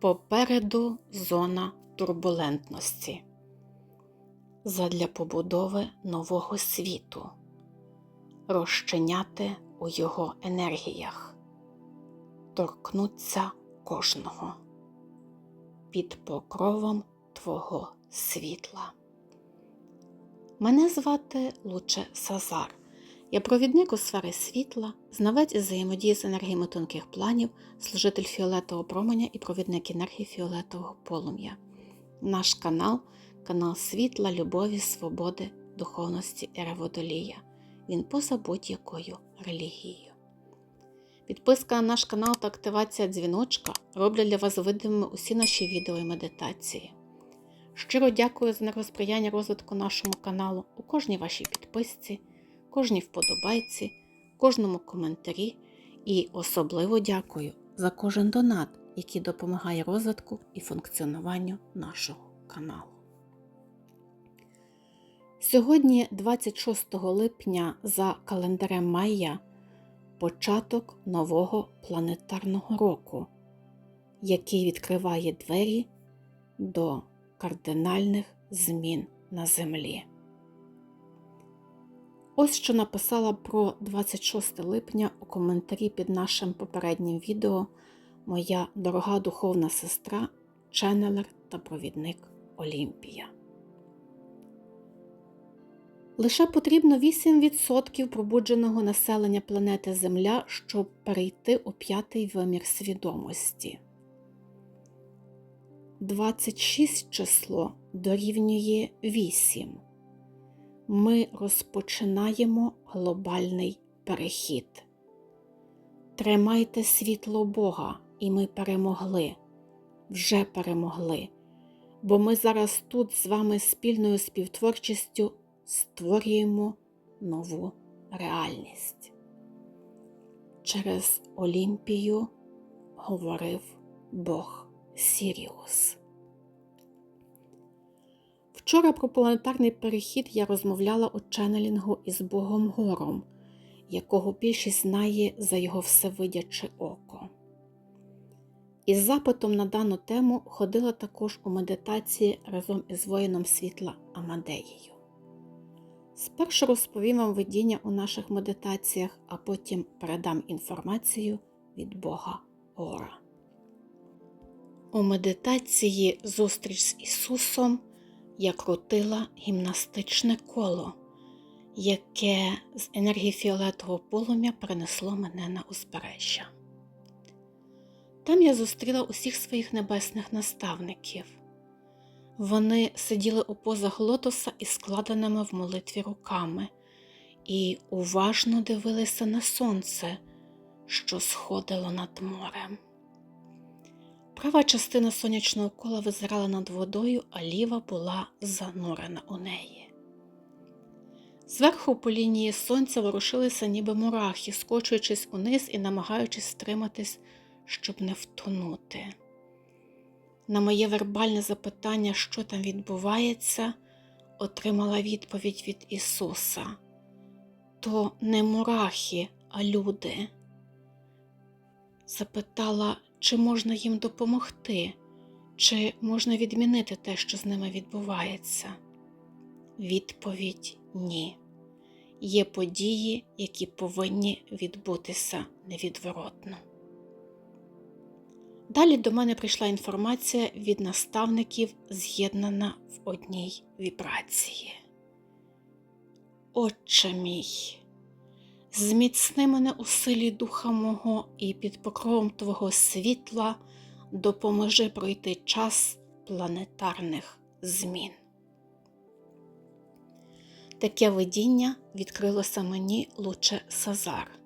Попереду зона турбулентності задля побудови нового світу, розчиняти у його енергіях, торкнуться кожного під покровом Твого світла. Мене звати Луче Сазар. Я провідник у сфери світла, знавець із взаємодії з енергіями тонких планів, служитель фіолетового променя і провідник енергії фіолетового полум'я. Наш канал канал світла, любові, свободи, духовності і реводолія. Він поза будь-якою релігією. Підписка на наш канал та активація дзвіночка роблять для вас видимими усі наші відео і медитації. Щиро дякую за нерозприяння розвитку нашому каналу у кожній вашій підписці, кожній вподобайці, кожному коментарі і особливо дякую за кожен донат, який допомагає розвитку і функціонуванню нашого каналу. Сьогодні, 26 липня, за календарем Майя, початок нового планетарного року, який відкриває двері до кардинальних змін на Землі. Ось що написала про 26 липня у коментарі під нашим попереднім відео моя дорога духовна сестра, ченнелер та провідник Олімпія. Лише потрібно 8% пробудженого населення планети Земля, щоб перейти у п'ятий вимір свідомості. 26 число дорівнює 8. Ми розпочинаємо глобальний перехід. Тримайте світло Бога, і ми перемогли, вже перемогли, бо ми зараз тут з вами спільною співтворчістю створюємо нову реальність. Через Олімпію говорив Бог Сіріус. Вчора про планетарний перехід я розмовляла у ченнелінгу із Богом Гором, якого більшість знає за його всевидяче око. Із запитом на дану тему ходила також у медитації разом із воїном світла Амадеєю. Спершу розповім вам видіння у наших медитаціях, а потім передам інформацію від Бога Гора. У медитації Зустріч з Ісусом я крутила гімнастичне коло, яке з енергії фіолетового полум'я перенесло мене на узбережжя. Там я зустріла усіх своїх небесних наставників. Вони сиділи у позах лотоса із складеними в молитві руками і уважно дивилися на сонце, що сходило над морем. Права частина сонячного кола визирала над водою, а ліва була занурена у неї. Зверху по лінії сонця ворушилися ніби мурахи, скочуючись униз і намагаючись стриматись, щоб не втонути. На моє вербальне запитання, що там відбувається, отримала відповідь від Ісуса. То не мурахи, а люди. Запитала, чи можна їм допомогти, чи можна відмінити те, що з ними відбувається. Відповідь ні. Є події, які повинні відбутися невідворотно. Далі до мене прийшла інформація від наставників, з'єднана в одній вібрації. Отче мій, зміцни мене у силі духа мого і під покровом Твого світла допоможи пройти час планетарних змін. Таке видіння відкрилося мені луче Сазар.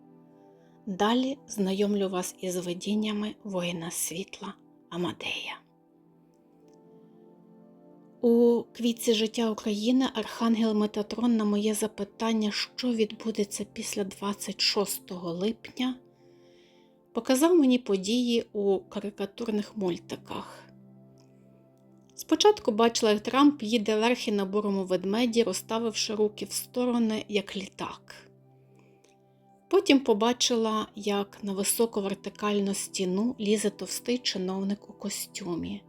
Далі знайомлю вас із видіннями воїна світла Амадея. У квітці життя України Архангел Метатрон на моє запитання, що відбудеться після 26 липня, показав мені події у карикатурних мультиках. Спочатку бачила, як Трамп їде верхи на бурому ведмеді, розставивши руки в сторони, як літак. Потім побачила, як на високу вертикальну стіну лізе товстий чиновник у костюмі.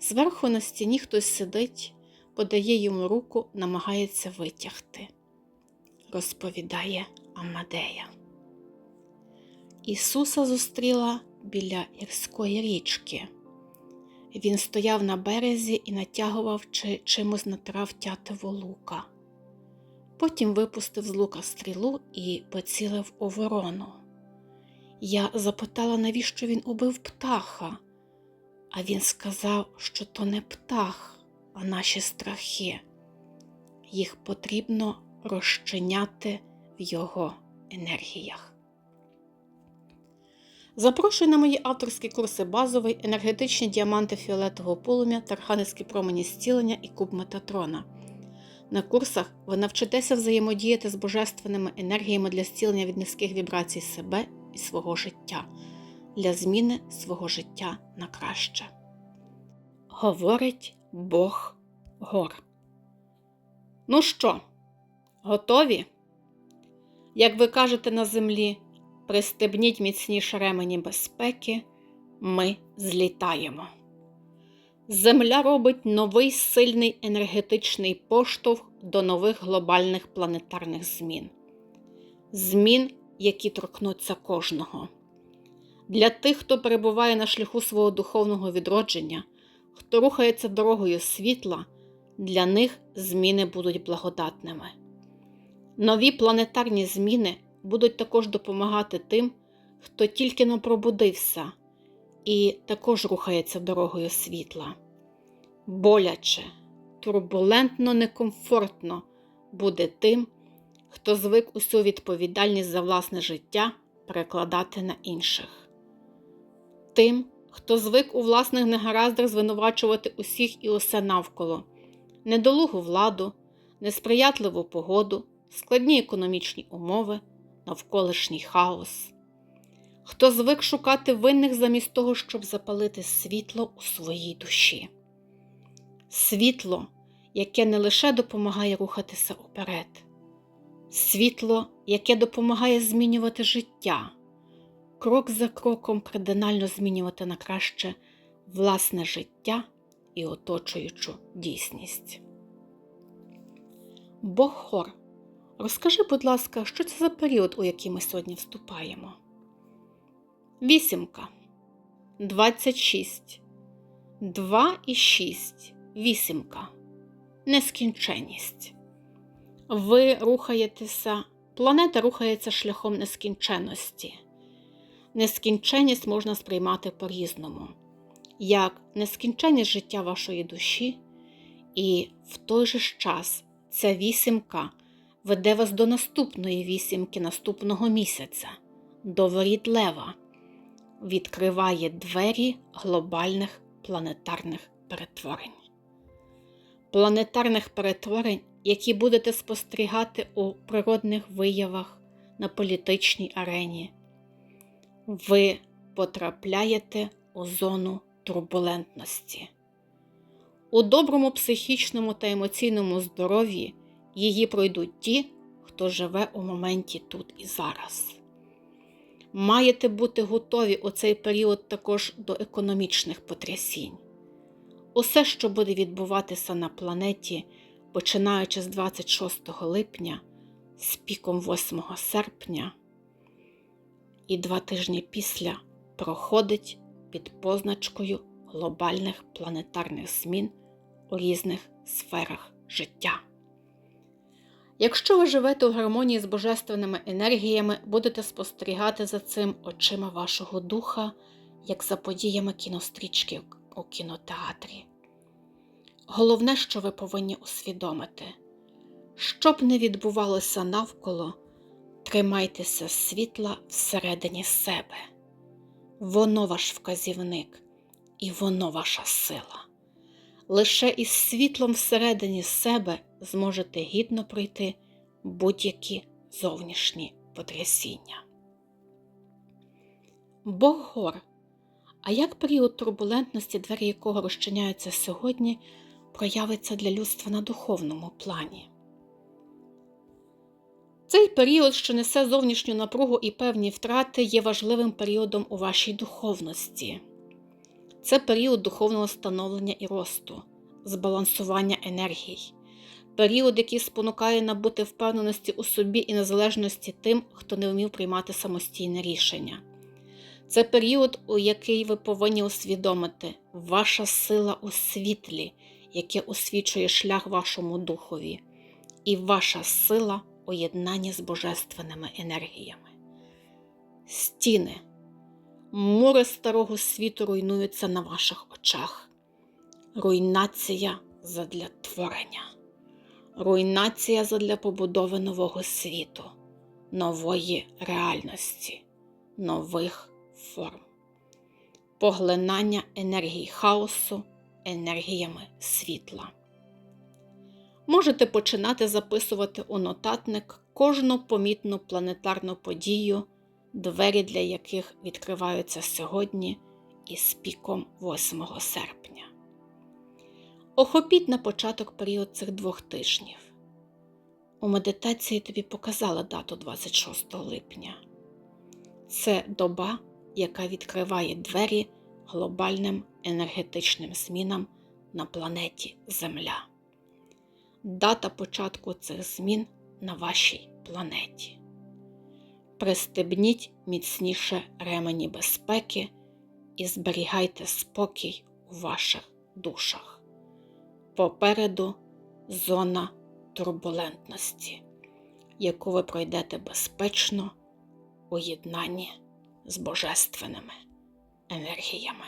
Зверху на стіні хтось сидить, подає йому руку, намагається витягти, розповідає Амадея. Ісуса зустріла біля Ірської річки. Він стояв на березі і натягував чи чимось натирав тятиву лука. Потім випустив з лука стрілу і поцілив у ворону. Я запитала, навіщо він убив птаха, а він сказав, що то не птах, а наші страхи. Їх потрібно розчиняти в його енергіях. Запрошую на мої авторські курси базовий, енергетичні діаманти фіолетового полум'я, тарханівські промені зцілення і куб Метатрона. На курсах ви навчитеся взаємодіяти з божественними енергіями для зцілення від низьких вібрацій себе і свого життя, для зміни свого життя на краще. Говорить Бог гор. Ну що, готові? Як ви кажете на землі, пристебніть міцніше ремені безпеки, ми злітаємо. Земля робить новий сильний енергетичний поштовх до нових глобальних планетарних змін. Змін, які торкнуться кожного. Для тих, хто перебуває на шляху свого духовного відродження, хто рухається дорогою світла, для них зміни будуть благодатними. Нові планетарні зміни будуть також допомагати тим, хто тільки не пробудився і також рухається дорогою світла. Боляче, турбулентно, некомфортно буде тим, хто звик усю відповідальність за власне життя перекладати на інших. Тим, хто звик у власних негараздах звинувачувати усіх і усе навколо, недолугу владу, несприятливу погоду, складні економічні умови, навколишній хаос. Хто звик шукати винних замість того, щоб запалити світло у своїй душі. Світло, яке не лише допомагає рухатися уперед, світло, яке допомагає змінювати життя, крок за кроком кардинально змінювати на краще власне життя і оточуючу дійсність. Бог Хор, розкажи, будь ласка, що це за період, у який ми сьогодні вступаємо? Вісімка. 26. 2 і 6. Вісімка. Нескінченність. Ви рухаєтеся. Планета рухається шляхом нескінченності. Нескінченність можна сприймати по-різному, як нескінченність життя вашої душі, і в той же час ця вісімка веде вас до наступної вісімки наступного місяця, до воріт Лева відкриває двері глобальних планетарних перетворень. Планетарних перетворень, які будете спостерігати у природних виявах на політичній арені. Ви потрапляєте у зону турбулентності. У доброму психічному та емоційному здоров'ї її пройдуть ті, хто живе у моменті тут і зараз маєте бути готові у цей період також до економічних потрясінь. Усе, що буде відбуватися на планеті, починаючи з 26 липня, з піком 8 серпня і два тижні після проходить під позначкою глобальних планетарних змін у різних сферах життя. Якщо ви живете у гармонії з божественними енергіями, будете спостерігати за цим очима вашого духа, як за подіями кінострічки у кінотеатрі. Головне, що ви повинні усвідомити, що б не відбувалося навколо, тримайтеся світла всередині себе. Воно ваш вказівник і воно ваша сила. Лише із світлом всередині себе зможете гідно пройти будь-які зовнішні потрясіння. Бог гор. А як період турбулентності, двері якого розчиняються сьогодні, проявиться для людства на духовному плані? Цей період, що несе зовнішню напругу і певні втрати, є важливим періодом у вашій духовності. Це період духовного становлення і росту, збалансування енергій, період, який спонукає набути впевненості у собі і незалежності тим, хто не вмів приймати самостійне рішення. Це період, у який ви повинні усвідомити ваша сила у світлі, яке освічує шлях вашому духові, і ваша сила у єднанні з божественними енергіями. Стіни, море старого світу руйнуються на ваших очах. Руйнація задля творення, руйнація задля побудови нового світу, нової реальності, нових форм, поглинання енергії хаосу енергіями світла. Можете починати записувати у нотатник кожну помітну планетарну подію, двері для яких відкриваються сьогодні із піком 8 серпня. Охопіть на початок період цих двох тижнів. У медитації тобі показала дату 26 липня. Це доба, яка відкриває двері глобальним енергетичним змінам на планеті Земля. Дата початку цих змін на вашій планеті. Пристебніть міцніше ремені безпеки і зберігайте спокій у ваших душах. Попереду зона турбулентності, яку ви пройдете безпечно у єднанні з божественними енергіями.